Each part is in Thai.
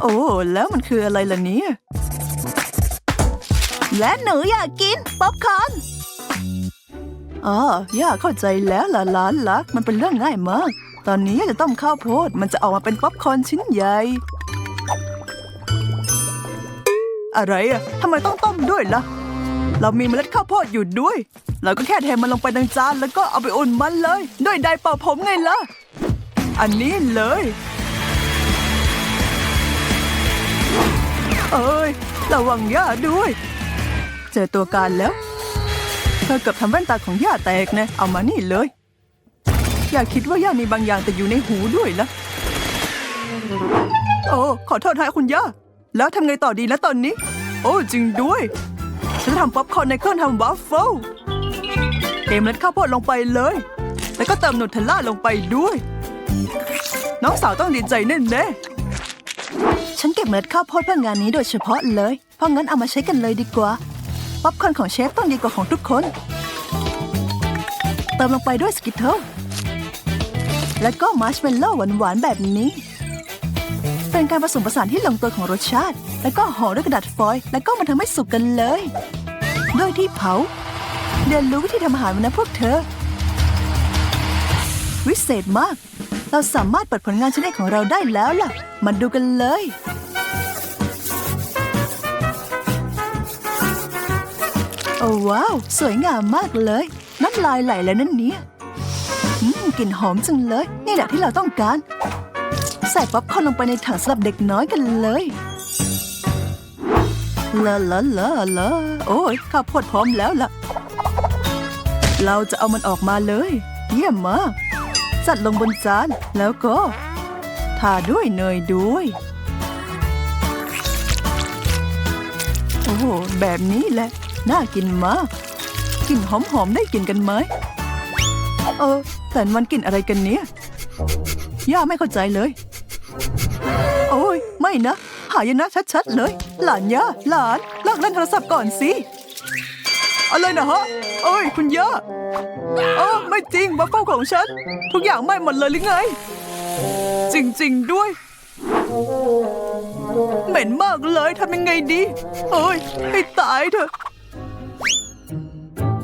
โอ้ แล้วมันคืออะไรล่ะเนี่ย และหนูอยากกิน ป๊อปคอร์นอ๋อย่าเข้าใจแล้วล่ะหลานรัก มันเป็นเรื่องง่ายมาก ตอนนี้ย่าจะต้มข้าวโพด มันจะออกมาเป็นป๊อปคอร์นชิ้นใหญ่ อะไรอะทำไมต้องต้มด้วยล่ะ เรามีเมล็ดข้าวโพดอยู่ด้วย เราก็แค่เทมันลงไปในจานแล้วก็เอาไปอุ่นมันเลย ด้วยไดร์เป่าผมไงล่ะ อันนี้เลย เอ้ย ระวังย่าด้วย เจอตัวการแล้ว เธอเกือบทำแว่นตาของย่าแตกนะ เอามานี่เลย อย่าคิดว่าย่ามีบางอย่างแต่อยู่ในหูด้วยละโอ้ขอโทษฮะคุณย่า แล้วทำไงต่อดีนะตอนนี้ โอ้จริงด้วย ฉันทำป๊อปคอร์นในเครื่องทำวัฟเฟิลเทเมล็ดข้าวโพดลงไปเลย แล้วก็เติมนูเทลล่าลงไปด้วย น้องสาวต้องดีใจแน่ๆ ฉันเก็บเมล็ดข้าวโพดเพื่องานนี้โดยเฉพาะเลย เพราะงั้นเอามาใช้กันเลยดีกว่า ป๊อปคอร์นของเชฟต้องดีกว่าของทุกคน เติมลงไปด้วยสกิทเทิลแล้วก็มาร์ชเมลโล่หวานๆแบบนี้ เป็นการผสมผสานที่ลงตัวของรสชาติ แล้วก็ห่อด้วยกระดาษฟอยล์แล้วก็มาทำให้สุกกันเลย โดยที่เผา เรียนรู้วิธีทำอาหารมานะพวกเธอ วิเศษมาก เราสามารถเปิดผลงานชิ้นเอกของเราได้แล้วล่ะ มาดูกันเลย โอ้ว้าว สวยงามมากเลย น้ำลายไหลแล้วนั่นเนี่ยอืมกลิ่นหอมจังเลย นี่แหละที่เราต้องการ ใส่ป๊อปคอร์นลงไปในถังสำหรับเด็กน้อยกันเลยลาลาลาลาโอ้ยข้าวโพดพร้อมแล้วล่ะ เราจะเอามันออกมาเลย เยี่ยมมาก จัดลงบนจานแล้วก็ทาด้วยเนยด้วย โอ้โห แบบนี้แหละ น่ากินมากกลิ่นหอมๆได้กินกันไหม เออ แต่มันกินอะไรกันเนี่ย ย่าไม่เข้าใจเลย โอ้ย ไม่นะ หายนะชัดๆเลย หลานย่าหลานเลิกเล่นโทรศัพท์ก่อนสิ อะไรนะฮะโอ้ย คุณย่าเออไม่จริงบัฟเฟิลของฉัน ทุกอย่างไหม้หมดเลยหรือไง จริง ๆ ด้วย เหม็นมากเลยทำยังไงดีโอ้ย ให้ตายเถอะ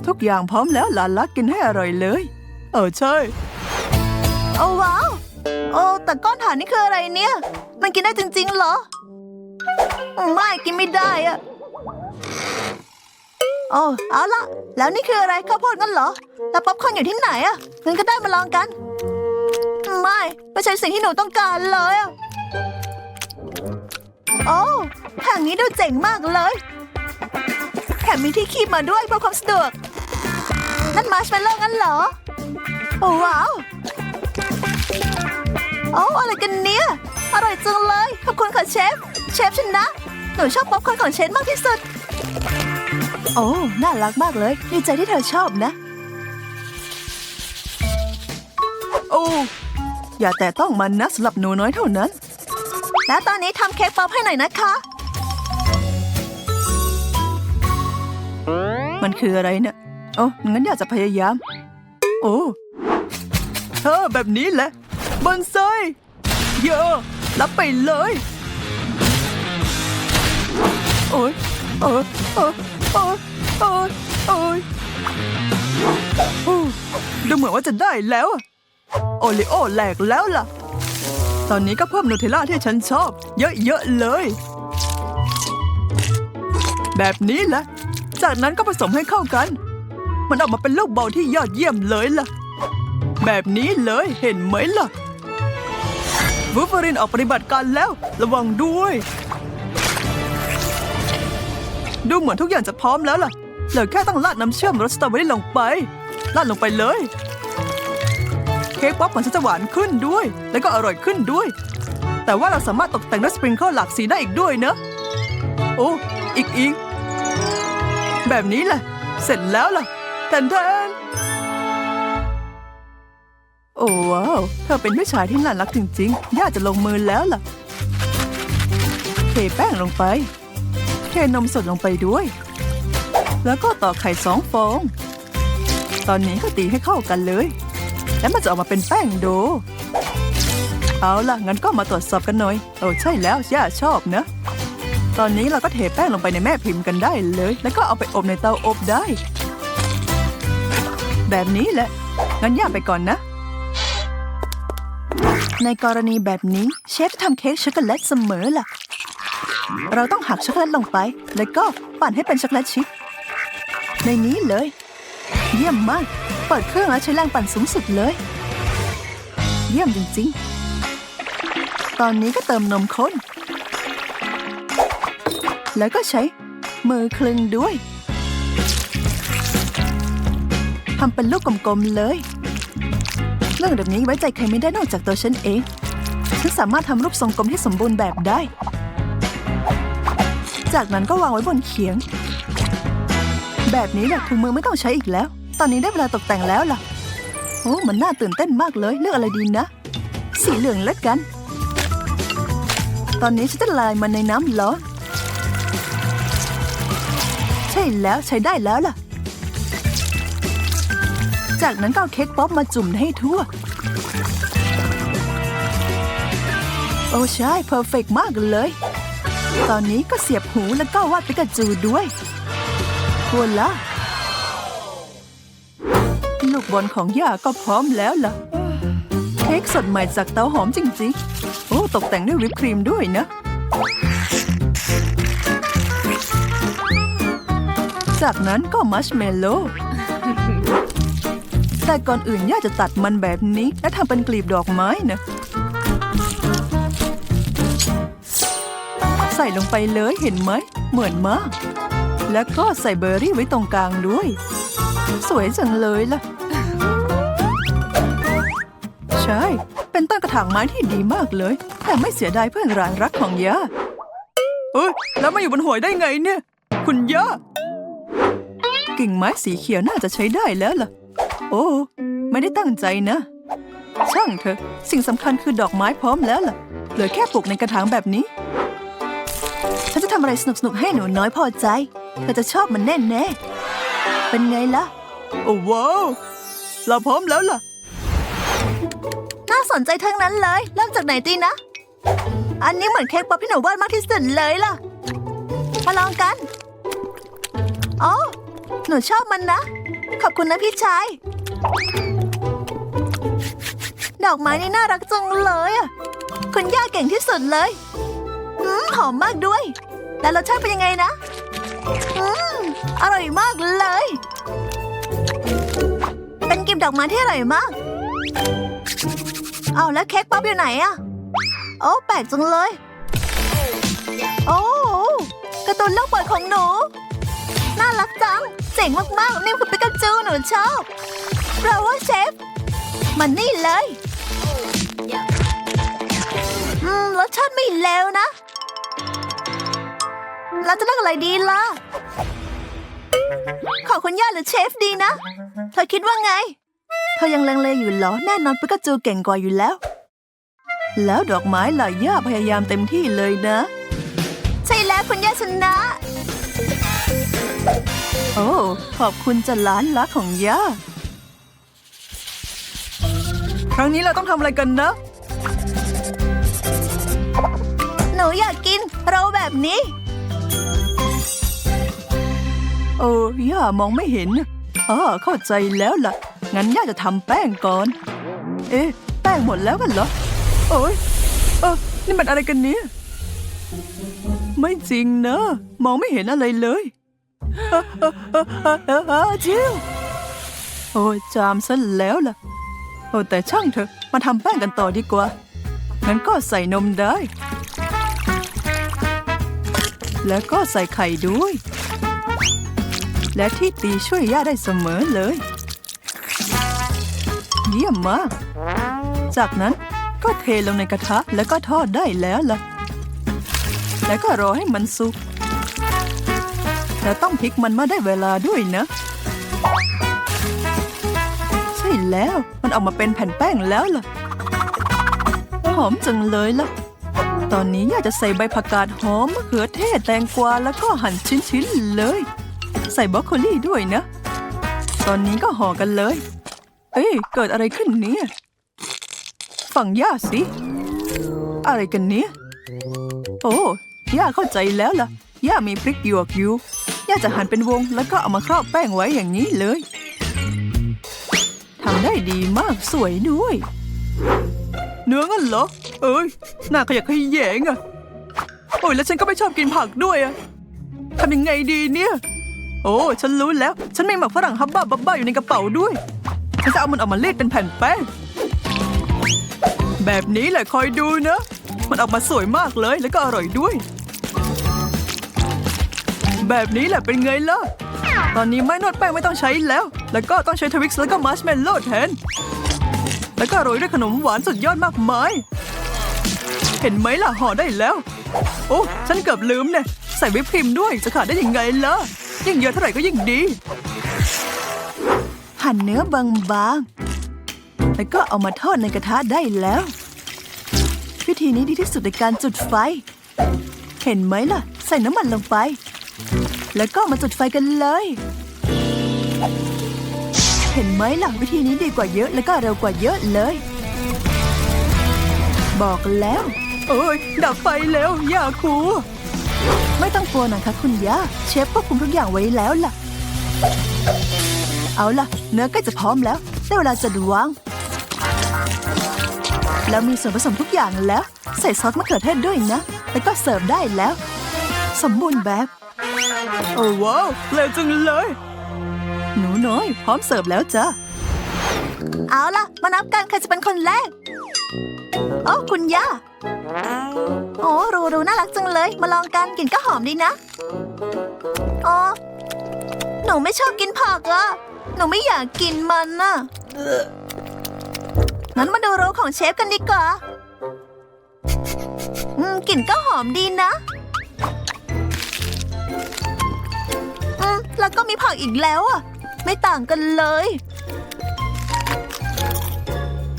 ทุกอย่างพร้อมแล้วหลานลักกินให้อร่อยเลย เออใช่โอ้ว้าวโอ้แต่ก้อนฐานนี่คืออะไรเนี่ย มันกินได้จริงๆเหรอ ไม่กินไม่ได้อะ โอ้เอาละแล้วนี่คืออะไรข้าวโพดงั้นเหรอ แล้วป๊อปคอร์นอยู่ที่ไหนอะงั้นก็ได้มาลองกัน ไม่ไม่ใช่สิ่งที่หนูต้องการเลยอะโอ้ทางนี้ดูเจ๋งมากเลย แถมมีที่คีบมาด้วยเพื่อความสะดวก นั่นมาร์ชเมลโล่งั้นเหรอโอ้ว้าว โอ้อะไรกันเนี่ย อร่อยจังเลย ขอบคุณค่ะเชฟ เชฟชนะ หนูชอบป๊อปคอร์นของเชฟมากที่สุด โอ้ น่ารักมากเลย ดีใจที่เธอชอบนะ โอ้ อย่าแต่ต้องมันนะสำหรับหนูน้อยเท่านั้น แล้วตอนนี้ทำเค้กป๊อปให้หน่อยนะคะ มันคืออะไรเนี่ยโอ้งั้นอยากจะพยายาม โอ้เธอแบบนี้แหละ บอนไซเยอะรับไปเลย โอ้ยโอ้ยโอ้ย โอ้ยโอ้ยโอ้ยดูเหมือนว่าจะได้แล้วอะโอริโอแหลกแล้วล่ะ ตอนนี้ก็เพิ่มนูเทลล่าที่ฉันชอบ เยอะๆเลย แบบนี้แหละ จากนั้นก็ผสมให้เข้ากัน มันออกมาเป็นลูกบอลที่ยอดเยี่ยมเลยล่ะ แบบนี้เลยเห็นไหมล่ะวูฟเฟอรินออกปฏิบัติการแล้ว ระวังด้วย ดูเหมือนทุกอย่างจะพร้อมแล้วล่ะ เหลือแค่ต้องราดน้ำเชื่อมรสสตรอเบอรี่ลงไปราดลงไปเลย เค้กป๊อปของฉันจะหวานขึ้นด้วย แล้วก็อร่อยขึ้นด้วย แต่ว่าเราสามารถตกแต่งด้วยสปริงเกิลหลากสีได้อีกด้วยเนอะโอ้อีกอีกแบบนี้แหละ เสร็จแล้วล่ะแทนแทนโอ้ว้าวเธอเป็นผู้ชายที่น่ารักจริงๆ ย่าจะลงมือแล้วล่ะ เทแป้งลงไป เทนมสดลงไปด้วย แล้วก็ต่อกไข่สองฟอง ตอนนี้ก็ตีให้เข้ากันเลย แล้วมันจะออกมาเป็นแป้งโด เอาล่ะ งั้นก็มาตรวจสอบกันหน่อย โอ้ใช่แล้วย่าชอบนะ ตอนนี้เราก็เทแป้งลงไปในแม่พิมพ์กันได้เลย แล้วก็เอาไปอบในเตาอบได้ แบบนี้แหละ งั้นย่าไปก่อนนะ ในกรณีแบบนี้เชฟทำเค้กช็อกโกแลตเสมอล่ะ เราต้องหักช็อกโกแลตลงไป แล้วก็ปั่นให้เป็นช็อกโกแลตชิพในนี้เลย เยี่ยมมาก เปิดเครื่องแล้วใช้แรงปั่นสูงสุดเลย เยี่ยมจริงๆ ตอนนี้ก็เติมนมข้น แล้วก็ใช้มือคลึงด้วยทำเป็นลูกกลมๆเลย เรื่องแบบนี้ไว้ใจใครไม่ได้นอกจากตัวฉันเอง ฉันสามารถทำรูปทรงกลมที่สมบูรณ์แบบได้ จากนั้นก็วางไว้บนเขียง แบบนี้แหละถุงมือไม่ต้องใช้อีกแล้ว ตอนนี้ได้เวลาตกแต่งแล้วล่ะ โอ้มันน่าตื่นเต้นมากเลยเลือกอะไรดีนะ สีเหลืองแล้วกัน ตอนนี้ฉันจะละลายมันในน้ำร้อนใช่แล้วใช้ได้แล้วล่ะ จากนั้นก็เอาเค้กป๊อปมาจุ่มให้ทั่ว โอ้ใช่เพอร์เฟกมากเลย ตอนนี้ก็เสียบหูแล้วก็วาดปิกาจูด้วยวลาลูกบอลของย่าก็พร้อมแล้วล่ะ เค้กสดใหม่จากเตาหอมจริงๆ โอ้ ตกแต่งด้วยวิปครีมด้วยนะ จากนั้นก็มัชเมลโล่แต่ก่อนอื่นย่าจะตัดมันแบบนี้ และทำเป็นกลีบดอกไม้นะ ใส่ลงไปเลยเห็นไหม เหมือนมาก แล้วก็ใส่เบอร์รี่ไว้ตรงกลางด้วย สวยจังเลยล่ะ ใช่ เป็นต้นกระถางไม้ที่ดีมากเลย แต่ไม่เสียดายเพื่อนรายรักของย่าเอ้ยแล้วมาอยู่บนหัวได้ไงเนี่ย คุณย่ากิ่งไม้สีเขียวน่าจะใช้ได้แล้วล่ะ โอ้ไม่ได้ตั้งใจนะ ช่างเถอะ สิ่งสำคัญคือดอกไม้พร้อมแล้วล่ะ เหลือแค่ปลูกในกระถางแบบนี้ำอะไรสนุกๆให้หนูน้อยพอใจเธอจะชอบมันแน่แน่ๆเป็นไงล่ะ โอ้ว้าวเราพร้อมแล้วล่ะ น่าสนใจทั้งนั้นเลย เริ่มจากไหนดีนะ อันนี้เหมือนเค้กป๊อปที่หนูวาดมากที่สุดเลยล่ะ มาลองกันโอ้หนูชอบมันนะ ขอบคุณนะพี่ชาย ดอกไม้นี่น่ารักจังเลยอะคุณย่าเก่งที่สุดเลยอืมหอมมากด้วย แล้วรสชาติเป็นยังไงนะ อืม อร่อยมากเลย เป็นกลีบดอกไม้ที่อร่อยมาก เอาแล้วเค้กป๊อปอยู่ไหนอะโอ้แปลกจังเลย โอ้การ์ตูนโลกเปิดของหนู น่ารักจัง เจ๋งมากๆ นี่คือปิกาจูหนูชอบเราว่าเชฟ มันนี่เลย อืม รสชาติไม่เลวนะ เราจะเลือกอะไรดีล่ะ ขอคุณย่าหรือเชฟดีนะ เธอคิดว่าไง เธอยังลังเลอยู่เหรอ แน่นอนปิกาจูเก่งกว่าอยู่แล้ว แล้วดอกไม้ล่ะย่าพยายามเต็มที่เลยนะ ใช่แล้วคุณย่าชนะ โอ้ขอบคุณจะล้านลักของย่า ครั้งนี้เราต้องทำอะไรกันนะหนูอยากกินโรลแบบนี้ โอ้ย่ามองไม่เห็นอ๋อเข้าใจแล้วล่ะ งั้นย่าจะทำแป้งก่อน เอ๊ะ แป้งหมดแล้วกันเหรอ โอ้ยเออนี่มันอะไรกันเนี่ย ไม่จริงนะ มองไม่เห็นอะไรเลยเอ่อเอ่อเอ่อเอ่อเอ่อเอ่อจิวโอ้ยจามซะแล้วล่ะ โอ้แต่ช่างเถอะ มาทำแป้งกันต่อดีกว่า งั้นก็ใส่นมได้ แล้วก็ใส่ไข่ด้วย และที่ตีช่วยย่าได้เสมอเลย เยี่ยมมาก จากนั้นก็เทลงในกระทะแล้วก็ทอดได้แล้วล่ะ แล้วก็รอให้มันสุกแล้วต้องพลิกมันมาได้เวลาด้วยนะ ใช่แล้วมันออกมาเป็นแผ่นแป้งแล้วล่ะ หอมจังเลยล่ะตอนนี้อยากจะใส่ใบผักกาดหอมมะเขือเทศแตงกวาแล้วก็หั่นชิ้นๆเลย ใส่บรอกโคลีด้วยนะ ตอนนี้ก็ห่อกันเลย เอ้ยเกิดอะไรขึ้นเนี่ย ฝั่งย่าสิ อะไรกันเนี่ย โอ้ย่าเข้าใจแล้วล่ะ ย่ามีพริกหยวกอยู่ ย่าจะหั่นเป็นวงแล้วก็เอามาครอบแป้งไว้อย่างนี้เลยทำได้ดีมากสวยด้วย เนื้องั้นเหรอ เอ้ยน่าขยะแขยงอะโอ้ยแล้วฉันก็ไม่ชอบกินผักด้วยอะทำยังไงดีเนี่ย อ้ฉันรู้แล้ว ฉันมีหมักฝรั่งฮับบ้าบับบ้าอยู่ในกระเป๋าด้วย ฉันจะเอามันออกมาเลีดเป็นแผ่นแป้ง แบบนี้แหละคอยดูนะ มันออกมาสวยมากเลยแล้วก็อร่อยด้วย แบบนี้แหละเป็นไงล่ะ ตอนนี้ไม้นวดแป้งไม่ต้องใช้แล้ว แล้วก็ต้องใช้ทวิกซ์แล้วก็มัชเมลโล่แทน แล้วก็โรยด้วยขนมหวานสุดยอดมากมาย เห็นไหมล่ะห่อได้แล้ว โอ้ ฉันเกือบลืมเนี่ย ใส่วิปครีมด้วยจะขาดได้ยังไงล่ะ ยิ่งเยอะเท่าไหร่ก็ยิ่งดี หั่นเนื้อบางๆ แล้วก็เอามาทอดในกระทะได้แล้ว วิธีนี้ดีที่สุดในการจุดไฟ เห็นไหมล่ะ ใส่น้ำมันลงไป แล้วก็มาจุดไฟกันเลย เห็นไหมล่ะ วิธีนี้ดีกว่าเยอะแล้วก็เร็วกว่าเยอะเลย บอกแล้ว โอ้ยดับไฟแล้ว อย่าครู ไม่ต้องกลัวนะคะคุณย่าเชฟควบคุมทุกอย่างไว้แล้วล่ะ เอาล่ะ เนื้อใกล้จะพร้อมแล้วได้เวลาจัดวางแล้วมีส่วนผสมทุกอย่างแล้ว ใส่ซอสมะเขือเทศด้วยนะ แล้วก็เสิร์ฟได้แล้ว สมบูรณ์แบบ โอ้ว้าวเร็วจังเลย หนูน้อย พร้อมเสิร์ฟแล้วจ้ะเอาล่ะ มานับกันใครจะเป็นคนแรก โอ้คุณย่า โอ้รูรูน่ารักจังเลย มาลองกันกลิ่นก็หอมดีนะอ๋อหนูไม่ชอบกินผักอะหนูไม่อยากกินมันน่ะงั้นมาดูโรลของเชฟกันดีกว่า อืมกลิ่นก็หอมดีนะ อืม แล้วก็มีผักอีกแล้วอะ ไม่ต่างกันเลย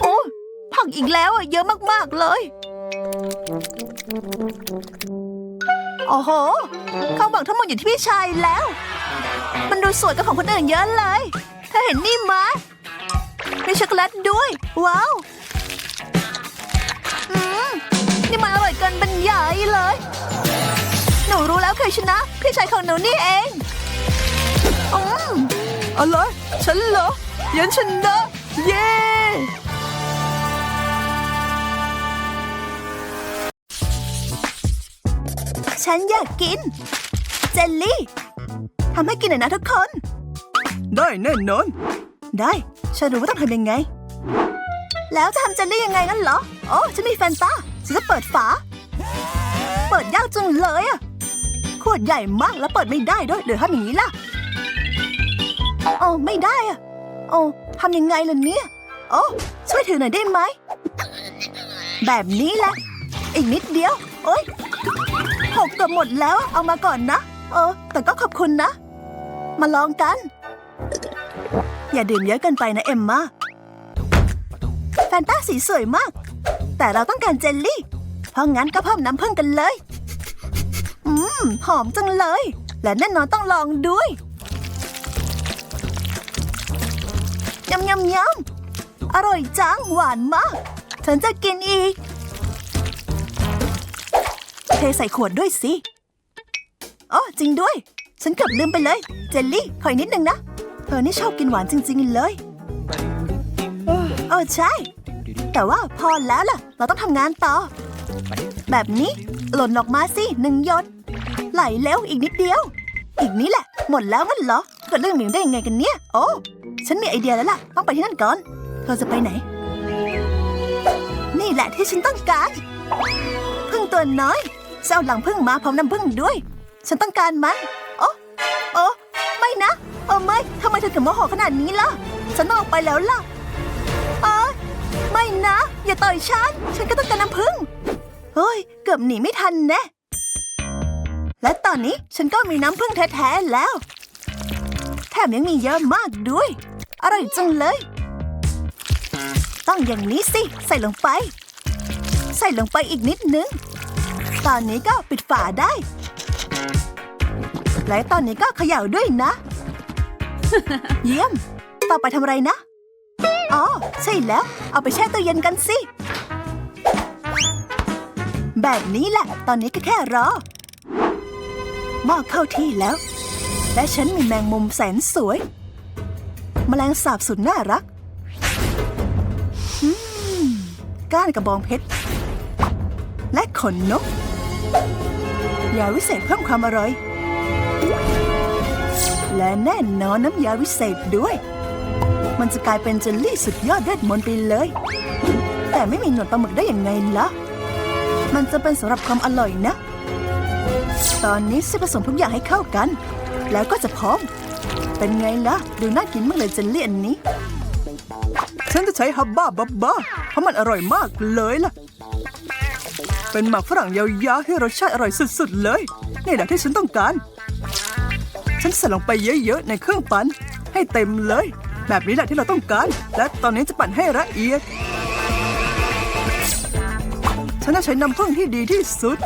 โอ้ผักอีกแล้วอะ เยอะมากๆเลย โอ้โหความหวังทั้งหมดอยู่ที่พี่ชายแล้ว มันดูสวยกว่าของคนอื่นเยอะเลย เธอเห็นนี่ไหมยมีช็อกโกแลตด้วย ว้าวอืมนี่มันอร่อยเกินบรรยายเลย หนูรู้แล้วใครชนะ พี่ชายของหนูนี่เองอืมอะไรฉันเหรอยันชนะเย้ ฉันอยากกิน เจลลี่ทำให้กินหน่อยนะทุกคน ได้แน่นอน ได้ ฉันรู้ว่าต้องทำยังไง แล้วจะทำเจลลี่ยังไงงั้นเหรอ โอ้ฉันมีแฟนตาฉันจะเปิดฝา เปิดยากจังเลยอะขวดใหญ่มากแล้วเปิดไม่ได้ด้วยหรือทำอย่างนี้ล่ะโอ้ไม่ได้อะโอ้ทำยังไงล่ะเนี่ย โอ้ช่วยถือหน่อยได้ไหม แบบนี้แหละ อีกนิดเดียว โอ้ย หกเกือบหมดแล้ว เอามาก่อนนะ เออ แต่ก็ขอบคุณนะ มาลองกัน อย่าดื่มเยอะเกินไปนะเอ็มมาแฟนตาสีสวยมาก แต่เราต้องการเจลลี่ เพราะงั้นก็เพิ่มน้ำผึ้งกันเลย อืม หอมจังเลย และแน่นอนต้องลองด้วยยำยำยำอร่อยจังหวานมาก ฉันจะกินอีก เทใส่ขวดด้วยสิอ๋อจริงด้วย ฉันเกือบลืมไปเลย เจลลี่ขออีกนิดนึงนะ เธอนี่ชอบกินหวานจริง ๆ เลยเออใช่ แต่ว่าพอแล้วล่ะ เราต้องทำงานต่อ แบบนี้หล่นออกมาสิหนึ่งหยด ไหลแล้วอีกนิดเดียว อีกนี้แหละ หมดแล้วงั้นเหรอเกิดเรื่องหนึ่งได้ยังไงกันเนี่ย โอ้ฉันมีไอเดียแล้วล่ะ ต้องไปที่นั่นก่อน เธอจะไปไหน นี่แหละที่ฉันต้องการพึ่งตัวน้อย จะเอาหลังพึ่งมาพร้อมน้ำพึ่งด้วย ฉันต้องการมันโอ้โอ้ไม่นะโอ้ไม่ทำไมเธอถึงโมโหขนาดนี้ล่ะ ฉันต้องออกไปแล้วล่ะเอ้ไม่นะ อย่าต่อยฉัน ฉันก็ต้องการน้ำพึ่งเฮ้ย เกือบหนีไม่ทันแน่และตอนนี้ฉันก็มีน้ำพึ่งแท้ๆแล้ว แถมยังมีเยอะมากด้วย อร่อยจังเลย ต้องอย่างนี้สิ ใส่ลงไป ใส่ลงไปอีกนิดนึง ตอนนี้ก็ปิดฝาได้ และตอนนี้ก็เขย่าด้วยนะ เยี่ยม ต่อไปทำอะไรนะ อ๋อ ใช่แล้ว เอาไปแช่ตู้เย็นกันสิ แบบนี้แหละ ตอนนี้ก็แค่รอ หม้อเข้าที่แล้ว และฉันมีแมงมุมแสนสวย แมลงสาบสุดน่ารักอืมก้านกระบองเพชร และขนนก ยาวิเศษเพิ่มความอร่อย และแน่นอนน้ำยาวิเศษด้วย มันจะกลายเป็นเจลลี่สุดยอดเวทมนต์ไปเลย แต่ไม่มีหนวดปลาหมึกได้อยังไงล่ะ มันจะเป็นสำหรับความอร่อยนะ ตอนนี้จะผสมทุกอย่างให้เข้ากัน แล้วก็จะพร้อม เป็นไงล่ะ ดูน่ากินมากเลยเจลลี่อันนี้ ฉันจะใช้ฮับบ้าบับบ้าเพราะมันอร่อยมากเลยล่ะ เป็นหมักฝรั่งยาวๆที่รสชาติอร่อยสุดๆเลย นี่แหละที่ฉันต้องการ ฉันใส่ลงไปเยอะๆในเครื่องปั่นให้เต็มเลย แบบนี้แหละที่เราต้องการ และตอนนี้จะปั่นให้ละเอียด ฉันจะใช้น้ำผึ้งที่ดีที่สุด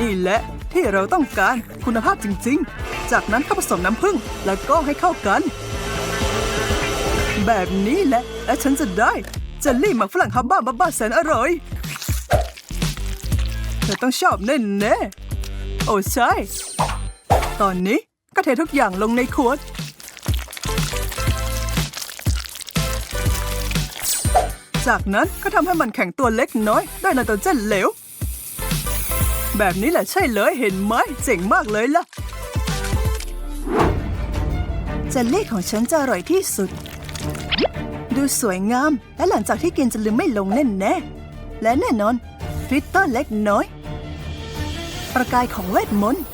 นี่แหละที่เราต้องการคุณภาพจริงๆ จากนั้นก็ผสมน้ำผึ้งแล้วก็ให้เข้ากัน แบบนี้แหละและฉันจะได้เจลลี่หมักฝรั่งฮับบ้าบ้าบ้าแสนอร่อย ธอต้องชอบแน่แน่โอ้ใช่ ตอนนี้ก็เททุกอย่างลงในขวด จากนั้นก็ทำให้มันแข็งตัวเล็กน้อยด้วยไนโตรเจนเหลว แบบนี้แหละใช่เลยเห็นไหมเจ๋งมากเลยล่ะเจลลี่ของฉันจะอร่อยที่สุด ดูสวยงาม และหลังจากที่กินจะลืมไม่ลงแน่แน่และแน่นอนกลิตเตอร์เล็กน้อย ประกายของเวทมนต์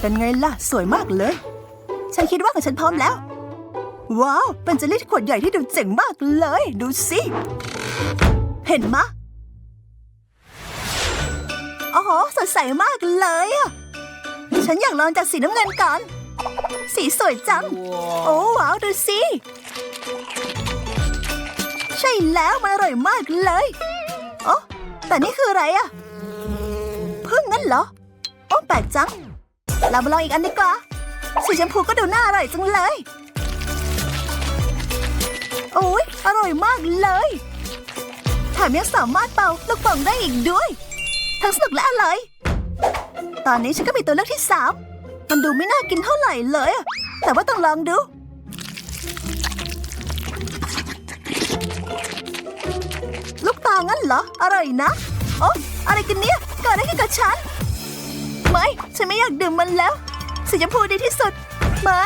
เป็นไงล่ะ สวยมากเลย ฉันคิดว่าฉันพร้อมแล้ว ว้าว เป็นเจลลี่ขวดใหญ่ที่ดูเจ๋งมากเลย ดูสิ เห็นมะโอ้โหสดใสมากเลยอะฉันอยากลองจากสีน้ำเงินก่อน สีสวยจัง โอ้ว้าวดูสิ ใช่แล้วมันอร่อยมากเลย โอ้แต่นี่คืออะไรอะพึ่งงั้น เหรอ โอ้แปลกจัง เรามาลองอีกอันดีกว่า สีชมพูก็ดูน่าอร่อยจังเลย โอ้ยอร่อยมากเลย แถมยังสามารถเป่าลูกป่งได้อีกด้วย ทั้งสนุกและอร่อย ตอนนี้ฉันก็มีตัวเลือกที่สามมันดูไม่น่ากินเท่าไหร่เลย แต่ว่าต้องลองดูลูกตางั้นเหรอ อร่อยนะ โอ้อะไรกันเนี่ยเกิดอะไรขึ้นกับฉัน ไม่ ฉันไม่อยากดื่มมันแล้วสีชมพูดีที่สุด ไม่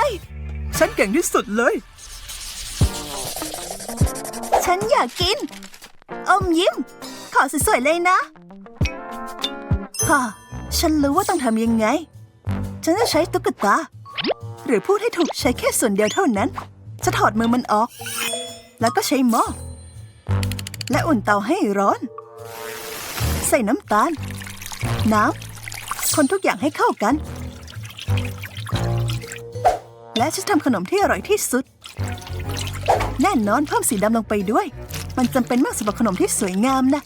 ฉันเก่งที่สุดเลย ฉันอยากกิน อมยิ้ม ขอสวยๆเลยนะฮ่าฉันรู้ว่าต้องทำยังไง ฉันจะใช้ตุ๊กตา หรือพูดให้ถูกใช้แค่ส่วนเดียวเท่านั้น จะถอดมือมันออก แล้วก็ใช้หม้อ และอุ่นเตาให้ร้อน ใส่น้ำตาล น้ำ คนทุกอย่างให้เข้ากัน และจะทำขนมที่อร่อยที่สุด แน่นอนเพิ่มสีดำลงไปด้วย มันจำเป็นมากสำหรับขนมที่สวยงามนะ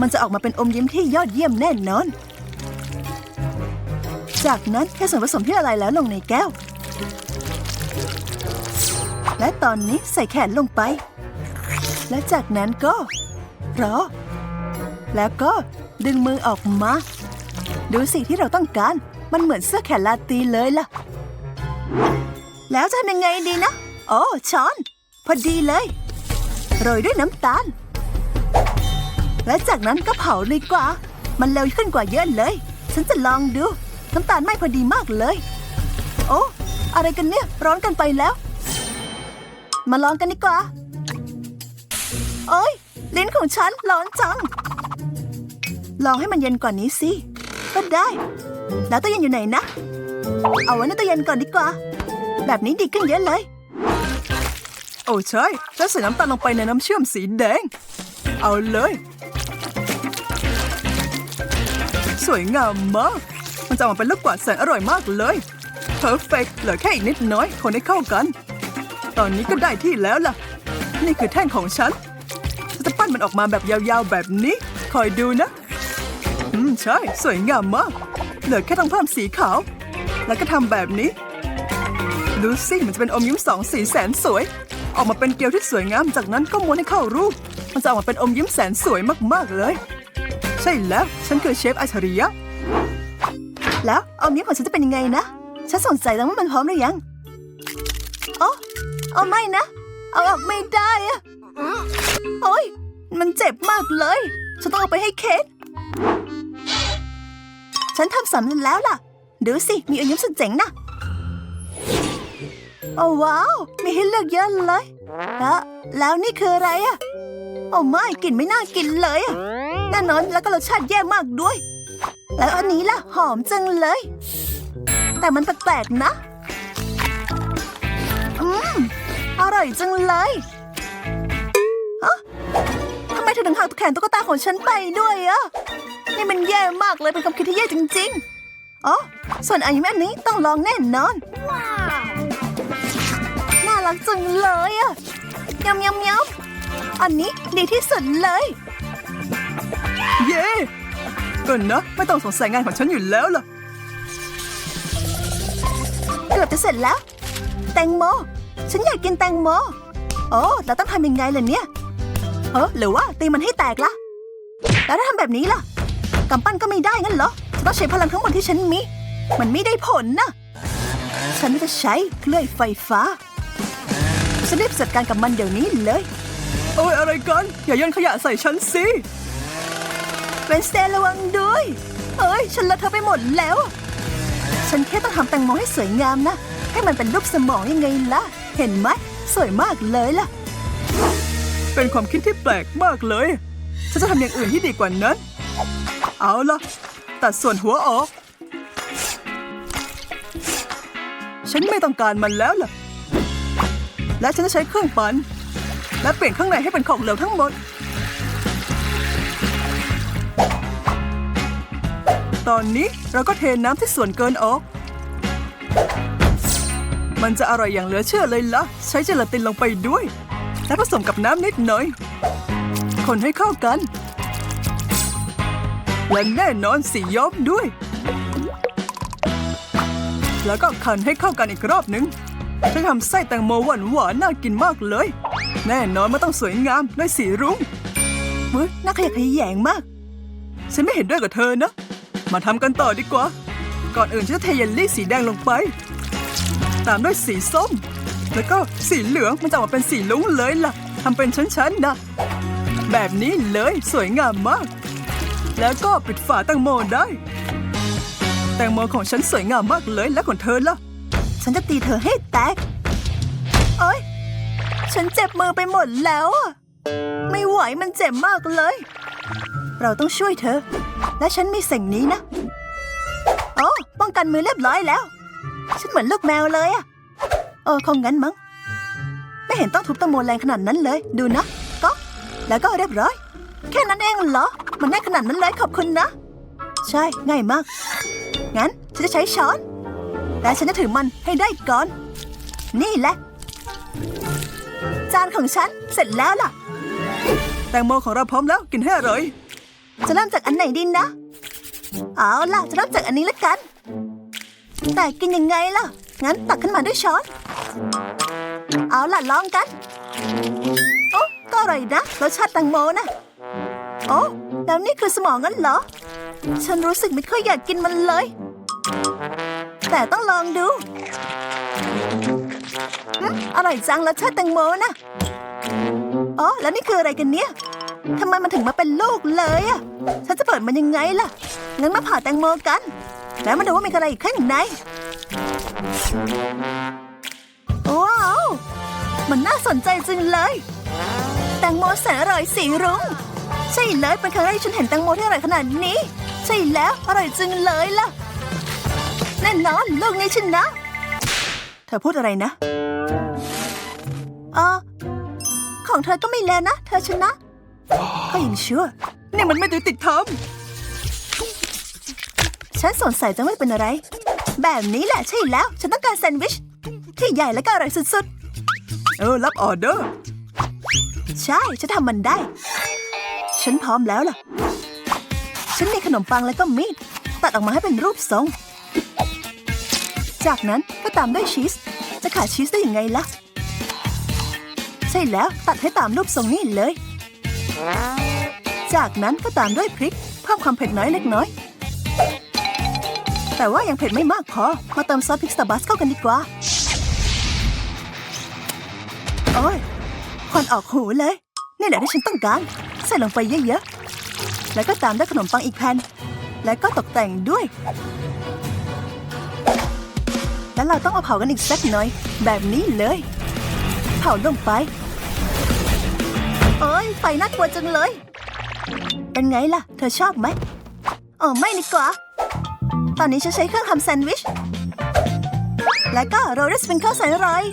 มันจะออกมาเป็นอมยิ้มที่ยอดเยี่ยมแน่นอน จากนั้นเทส่วนผสมที่ละลายแล้วลงในแก้ว และตอนนี้ใส่แขนลงไป และจากนั้นก็รอแล้วก็ ดึงมือออกมา ดูสิที่เราต้องการ มันเหมือนเสื้อแขนลาตีเลยล่ะ แล้วจะทำยังไงดีนะ โอ้ช้อน พอดีเลย โรยด้วยน้ำตาล และจากนั้นก็เผาเลยกว่า มันเร็วขึ้นกว่าเยอะเลย ฉันจะลองดู น้ำตาลไหม่พอดีมากเลย โอ้ อะไรกันเนี่ย ร้อนกันไปแล้ว มาลองกันดีกว่า โอ้ยลิ้นของฉันร้อนจัง ลองให้มันเย็นกว่านี้สิ ก็ได้ แล้วตู้เย็นอยู่ไหนนะ เอาไว้ในตู้เย็นก่อนดีกว่า แบบนี้ดีขึ้นเยอะเลย โอ้ใช่ฉันใส่น้ำตาลลงไปในน้ำเชื่อมสีแดง เอาเลย สวยงามมาก มันจะออกมาเป็นลูกกวาดแสนอร่อยมากเลยเพอร์เฟกเหลือแค่อีกนิดน้อย คนให้เข้ากัน ตอนนี้ก็ได้ที่แล้วล่ะ นี่คือแท่งของฉันฉันจะปั้นมันออกมาแบบยาวๆแบบนี้ คอยดูนะ อืมใช่ สวยงามมาก เหลือแค่ต้องเพิ่มสีขาว แล้วก็ทำแบบนี้ ดูสิมันจะเป็นอมยิ้มสองสีแสนสวย ออกมาเป็นเกลียวที่สวยงาม จากนั้นก็ม้วนให้เข้ารูป มันจะออกมาเป็นอมยิ้มแสนสวยมากๆเลย ใช่แล้ว ฉันคือเชฟอัจฉริยะ แล้วอมยิ้มของฉันจะเป็นยังไงนะ ฉันสนใจแล้วว่ามันพร้อมหรือยังโอ้เอาไม่นะ เอาออกไม่ได้อะโอ้ยมันเจ็บมากเลย ฉันต้องเอาไปให้เคส ฉันทำสำเร็จแล้วล่ะ ดูสิ มีอมยิ้มสุดเจ๋งนะโอ้ว้าว มีให้เลือกเยอะเลยแล้วแล้วนี่คืออะไรอะโอ้ไม่กลิ่นไม่น่ากินเลยอะแน่นอนแล้วก็รสชาติแย่มากด้วย แล้วอันนี้ล่ะ หอมจังเลย แต่มันแปลกๆนะ อืม อร่อยจังเลยฮะทำไมเธอถึงหักแขนตุ๊กตาของฉันไปด้วยอะ นี่มันแย่มากเลยเป็นความคิดที่แย่จริงๆอ๋อส่วนอันนี้อันนี้ต้องลองแน่นอน น่ารักจังเลยอะยำยำยำอันนี้ดีที่สุดเลย เย้ก่อนนะ ไม่ต้องสงสัยงานของฉันอยู่แล้วล่ะ เกือบจะเสร็จแล้ว แตงโม ฉันอยากกินแตงโม โอ้เราต้องทำยังไงล่ะเนี่ย เออหรือว่าตีมันให้แตกล่ะ แล้วถ้าทำแบบนี้ล่ะ กำปั้นก็ไม่ได้งั้นเหรอฉันต้องใช้พลังทั้งหมดที่ฉันมี มันไม่ได้ผลนะ ฉันจะใช้เคลื่อยไฟฟ้าฉันรีบจัดการกับมันเดี๋ยวนี้เลย โอ้ยอะไรกัน อย่าโยนขยะใส่ฉันสิเวนสเตย์ระวังด้วยเอ้ย ฉันเลอะเธอะไปหมดแล้ว ฉันแค่ต้องทำแตงโมให้สวยงามนะ ให้มันเป็นรูปสมองยังไงล่ะ เห็นไหม สวยมากเลยล่ะ เป็นความคิดที่แปลกมากเลย ฉันจะทำอย่างอื่นที่ดีกว่านั้น เอาล่ะตัดส่วนหัวออก ฉันไม่ต้องการมันแล้วล่ะ และฉันจะใช้เครื่องปั่นและเปลี่ยนข้างในให้เป็นของเหลวทั้งหมด ตอนนี้เราก็เทน้ำที่ส่วนเกินออก มันจะอร่อยอย่างเหลือเชื่อเลยละ่ะ ใช้เจลาตินลงไปด้วย และผสมกับน้ำนิดหน่อย คนให้เข้ากัน และแน่นอนสีย้อมด้วย แล้วก็คันให้เข้ากันอีกรอบหนึ่งฉันทำไส้แตงโมหวานหวานน่ากินมากเลย แน่นอนมันต้องสวยงามด้วยสีรุ้งเฮ้ยน่าขยะแขยงมาก ฉันไม่เห็นด้วยกับเธอนะ มาทำกันต่อดีกว่า ก่อนอื่นฉันจะเทเยลลี่สีแดงลงไป ตามด้วยสีส้ม แล้วก็สีเหลืองมันจะออกมาเป็นสีลุ้งเลยล่ะทำเป็นชั้นๆนะ แบบนี้เลยสวยงามมาก แล้วก็ปิดฝาแตงโมได้ แตงโมของฉันสวยงามมากเลยแล้วของเธอล่ะ ฉันจะตีเธอให้แตกโอ๊ยฉันเจ็บมือไปหมดแล้วอะไม่ไหวมันเจ็บมากเลย เราต้องช่วยเธอ และฉันมีสิ่งนี้นะโอ้ป้องกันมือเรียบร้อยแล้ว ฉันเหมือนลูกแมวเลยอะเออคงงั้นมั้ง ไม่เห็นต้องทุบตะโมแรงขนาดนั้นเลย ดูนะ ก็ แล้วก็เรียบร้อย แค่นั้นเองเหรอ มันง่ายขนาดนั้นเลยขอบคุณนะ ใช่ ง่ายมาก งั้น ฉันจะใช้ช้อน และฉันจะถือมันให้ได้ก่อน นี่แหละ จานของฉันเสร็จแล้วล่ะ แตงโมของเราพร้อมแล้วกินให้อร่อย จะเริ่มจากอันไหนดีนะ เอาล่ะ จะเริ่มจากอันนี้ละกัน แต่กินยังไงล่ะ งั้นตักขึ้นมาด้วยช้อน เอาล่ะลองกัน โอ้ก็อร่อยนะรสชาติแตงโมนะ โอ้แล้วนี่คือสมองงั้นเหรอ ฉันรู้สึกไม่ค่อยอยากกินมันเลย แต่ต้องลองดูอืมอร่อยจังรสชาติแตงโมนะอ๋อแล้วนี่คืออะไรกันเนี่ยทำไมมันถึงมาเป็นลูกเลยอะฉันจะเปิดมันยังไงล่ะ งั้นมาผ่าแตงโมกัน แล้วมาดูว่ามีอะไรอยู่ข้างใน ว้าว มันน่าสนใจจังเลย แตงโมแสนอร่อยสีรุ้ง ใช่เลยเป็นครั้งแรกที่ฉันเห็นแตงโมที่อร่อยขนาดนี้ ใช่แล้วอร่อยจังเลยล่ะ แน่นอนลูกนี้ชนะ เธอพูดอะไรนะเออของเธอก็ไม่แล้วนะ เธอชนะก็ยังชั่วนี่มันไม่ยุติธรรมฉันสงสัยจะไม่เป็นอะไร แบบนี้แหละใช่แล้ว ฉันต้องการแซนด์วิช ที่ใหญ่และก็อร่อยสุดๆ เออ รับออเดอร์ ใช่ ฉันทำมันได้ ฉันพร้อมแล้วล่ะ ฉันมีขนมปังแล้วก็มีด ตัดออกมาให้เป็นรูปทรง จากนั้นก็ตามด้วยชีส จะขาดชีสได้ยังไงล่ะ ใช่แล้วตัดให้ตามรูปทรงนี่เลย จากนั้นก็ตามด้วยพริก เพิ่มความเผ็ดน้อยเล็กน้อย แต่ว่ายังเผ็ดไม่มากพอ มาเติมซอสพริกสตาบัสเข้ากันดีกว่า โอ้ยควันออกหูเลย นี่แหละที่ฉันต้องการ ส่ลงไปเยอะๆ แล้วก็ตามด้วยขนมปังอีกแผ่น แล้วก็ตกแต่งด้วย แล้วเราต้องเอาเผากันอีกสักหน่อย แบบนี้เลย เผาลงไปโอ้ย ไฟน่ากลัวจังเลย เป็นไงล่ะ เธอชอบไหมอ๋อไม่ดีกว่า ตอนนี้ฉันใช้เครื่องทำแซนด์วิช แล้วก็โรลด้วยสปริงเกิลใส่อร่อย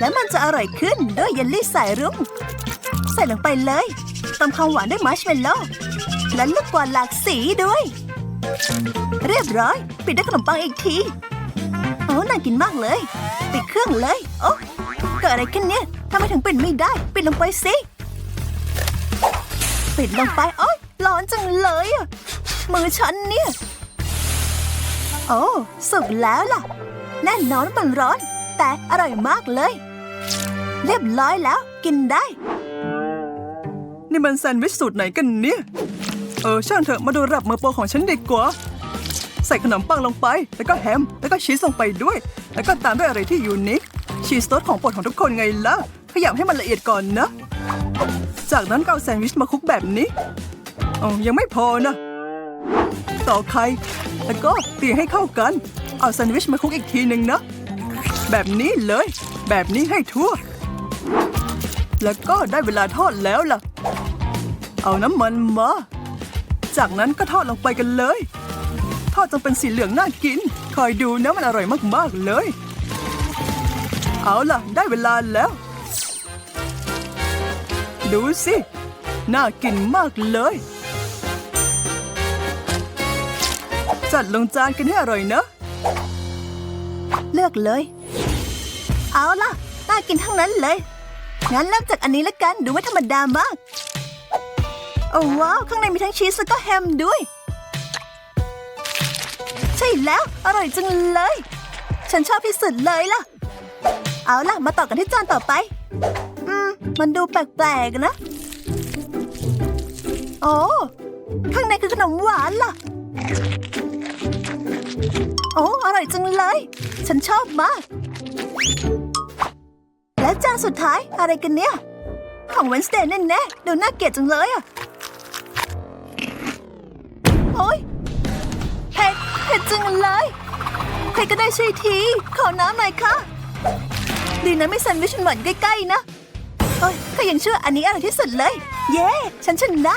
และมันจะอร่อยขึ้นด้วยเยลลี่สายรุ้ง ส่ลงไปเลยตำความหวานด้วยมัชเมลโล่และลูกกวาดหลากสีด้วย เรียบร้อย ปิดด้วยขนมปังอีกที โอ้น่ากินมากเลย ปิดเครื่องเลย โอ้เกิดอะไรขึ้นเนี่ยทำไมถึงปิดไม่ได้ ปิดลงไปสิปิดลงไปโอ้ยร้อนจังเลยอะมือฉันเนี่ย โอ้สุกแล้วล่ะ แน่นอนมันร้อน แต่อร่อยมากเลย เรียบร้อยแล้วกินได้ นี่มันแซนด์วิชสูตรไหนกันเนี่ย เออช่างเถอะมาดูระดับมือโปรของฉันดีกว่า ใส่ขนมปังลงไป แล้วก็แฮม แล้วก็ชีสลงไปด้วย แล้วก็ตามด้วยอะไรที่ยูนิค ชีสโต๊ดของโปรดของทุกคนไงล่ะ ขยำให้มันละเอียดก่อนนะ จากนั้นก็เอาแซนด์วิชมาคลุกแบบนี้อ๋อยังไม่พอนะ ต่อไข่แล้วก็ตีให้เข้ากัน เอาแซนด์วิชมาคลุกอีกทีหนึ่งนะ แบบนี้เลย แบบนี้ให้ทั่ว แล้วก็ได้เวลาทอดแล้วล่ะ เอาน้ำมันมา จากนั้นก็ทอดลงไปกันเลย ทอดจนเป็นสีเหลืองน่ากิน คอยดูนะมันอร่อยมากๆเลย เอาล่ะ ได้เวลาแล้ว ดูสิ น่ากินมากเลย จัดลงจานกันให้อร่อยนะ เลือกเลย เอาล่ะ น่ากินทั้งนั้นเลย งั้นเริ่มจากอันนี้ละกันดูไม่ธรรมดามาก โอ้ว้าวข้างในมีทั้งชีสแล้วก็แฮมด้วย ใช่แล้ว อร่อยจังเลย ฉันชอบที่สุดเลยล่ะ เอาล่ะ มาต่อกันที่จานต่อไป อืม มันดูแปลกๆนะ โอ้ข้างในคือขนมหวานล่ะ โอ้อร่อยจังเลย ฉันชอบมาก และจานสุดท้ายอะไรกันเนี่ย ของเวนสเตย์แน่แน่ดูน่าเกลียดจังเลยอะโอ้ยเผ็ดเผ็ดจังเลยใครก็ได้ช่วยที ขอน้ำหน่อยค่ะ ดีนะไม่แซนด์วิชเหมือนใกล้ ๆ นะเอ้ยก็ยังเชื่ออันนี้อร่อยที่สุดเลย เย้ ฉันชนะ